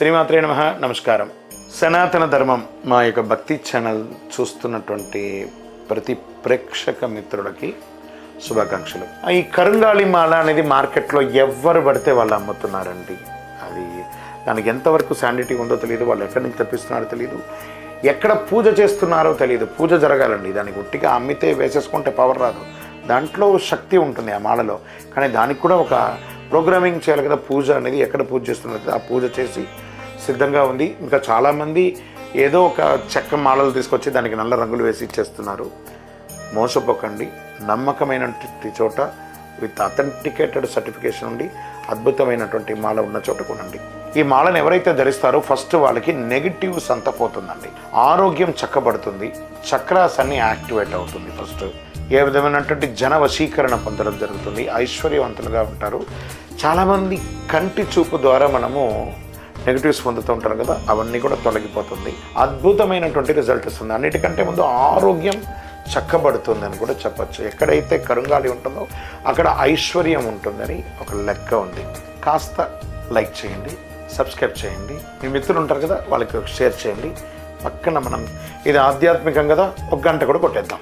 శ్రీమాత్రే నమ. నమస్కారం. సనాతన ధర్మం మా యొక్క భక్తి ఛానల్ చూస్తున్నటువంటి ప్రతి ప్రేక్షక మిత్రులకి శుభాకాంక్షలు. ఈ కరుంగాళి మాల అనేది మార్కెట్లో ఎవ్వరు పడితే వాళ్ళు అమ్ముతున్నారండి. అది దానికి ఎంతవరకు శానిటీ ఉందో తెలియదు వాళ్ళు ఎక్కడి నుంచి తెప్పిస్తున్నారో తెలియదు ఎక్కడ పూజ చేస్తున్నారో తెలియదు పూజ జరగాలండి. దానికి ఒట్టిగా అమ్మితే వేసేసుకుంటే పవర్ రాదు. దాంట్లో శక్తి ఉంటుంది ఆ మాలలో. కానీ దానికి కూడా ఒక ప్రోగ్రామింగ్ చేయాలి కదా. పూజ అనేది ఎక్కడ పూజ చేస్తున్నారు ఆ పూజ చేసి సిద్ధంగా ఉంది. ఇంకా చాలామంది ఏదో ఒక చెక్క మాలలు తీసుకొచ్చి దానికి నల్ల రంగులు వేసి ఇచ్చేస్తున్నారు. మోసపోకండి. నమ్మకమైనటువంటి చోట విత్ అథెంటికేటెడ్ సర్టిఫికేషన్ ఉండి అద్భుతమైనటువంటి మాల ఉన్న చోట కొనండి. ఈ మాలను ఎవరైతే ధరిస్తారో ఫస్ట్ వాళ్ళకి నెగిటివ్ సంతపోతుందండి. ఆరోగ్యం చక్కబడుతుంది. చక్రాస్ అన్ని యాక్టివేట్ అవుతుంది ఫస్ట్. ఏ విధమైనటువంటి జన వశీకరణ పొందడం జరుగుతుంది. ఐశ్వర్యవంతులుగా ఉంటారు. చాలామంది కంటి చూపు ద్వారా మనము నెగిటివ్స్ పొందుతూ ఉంటారు కదా అవన్నీ కూడా తొలగిపోతుంది. అద్భుతమైనటువంటి రిజల్ట్ వస్తుంది. అన్నిటికంటే ముందు ఆరోగ్యం చక్కబడుతుంది అని కూడా చెప్పచ్చు. ఎక్కడైతే కరుంగాలి ఉంటుందో అక్కడ ఐశ్వర్యం ఉంటుందని ఒక లెక్క ఉంది. కాస్త లైక్ చేయండి సబ్స్క్రైబ్ చేయండి. మీ మిత్రులు ఉంటారు కదా వాళ్ళకి షేర్ చేయండి. పక్కన మనం ఇది ఆధ్యాత్మికం కదా ఒక గంట కూడా కొట్టేద్దాం.